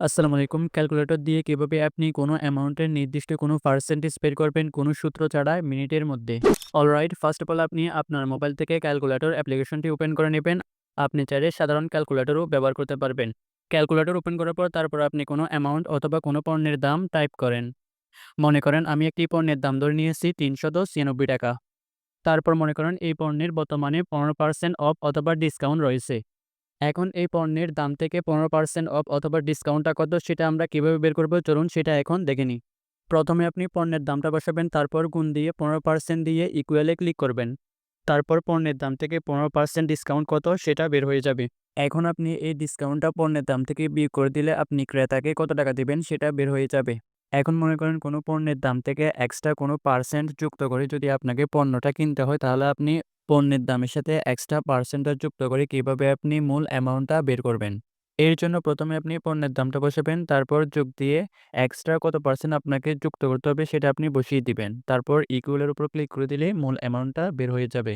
আসসালামু আলাইকুম। ক্যালকুলেটর দিয়ে কীভাবে আপনি কোনো অ্যামাউন্টের নির্দিষ্ট কোনো পার্সেন্টেজ বের করবেন কোনো সূত্র ছাড়া মিনিটের মধ্যে। অলরাইট, ফার্স্ট অফ অল আপনি আপনার মোবাইল থেকে ক্যালকুলেটর অ্যাপ্লিকেশনটি ওপেন করে নেবেন। আপনি চাইলে সাধারণ ক্যালকুলেটরও ব্যবহার করতে পারবেন। ক্যালকুলেটর ওপেন করার পর তারপর আপনি কোনো অ্যামাউন্ট অথবা কোনো পণ্যের দাম টাইপ করেন। মনে করেন, আমি একটি পণ্যের দাম ধরে নিয়েছি ৳৩৯৬ তারপর মনে করেন, এই পণ্যের বর্তমানে 15% অফ অথবা ডিসকাউন্ট রয়েছে। এখন এই পণ্যের দাম থেকে 15% অফ অথবা ডিসকাউন্টটা কত সেটা আমরা কীভাবে বের করব চলুন সেটা এখন দেখে নিই। প্রথমে আপনি পণ্যের দামটা বসাবেন, তারপর গুণ দিয়ে 15% দিয়ে ইকুয়ালে ক্লিক করবেন। তারপর পণ্যের দাম থেকে 15% ডিসকাউন্ট কত সেটা বের হয়ে যাবে। এখন আপনি এই ডিসকাউন্টটা পণ্যের দাম থেকে বিয়োগ করে দিলে আপনি ক্রেতাকে কত টাকা দেবেন সেটা বের হয়ে যাবে। এখন মনে করেন কোনো পণ্যের দাম থেকে এক্সট্রা কোনো পার্সেন্ট যুক্ত করে যদি আপনাকে পণ্যটা কিনতে হয়, তাহলে আপনি পণ্যের দামের সাথে এক্সট্রা পার্সেন্টটা যুক্ত করে কীভাবে আপনি মূল অ্যামাউন্টটা বের করবেন। এর জন্য প্রথমে আপনি পণ্যের দামটা বসাবেন, তারপর যোগ দিয়ে এক্সট্রা কত পার্সেন্ট আপনাকে যুক্ত করতে হবে সেটা আপনি বসিয়ে দিবেন। তারপর ইকুয়েলের উপর ক্লিক করে দিলে মূল অ্যামাউন্টটা বের হয়ে যাবে।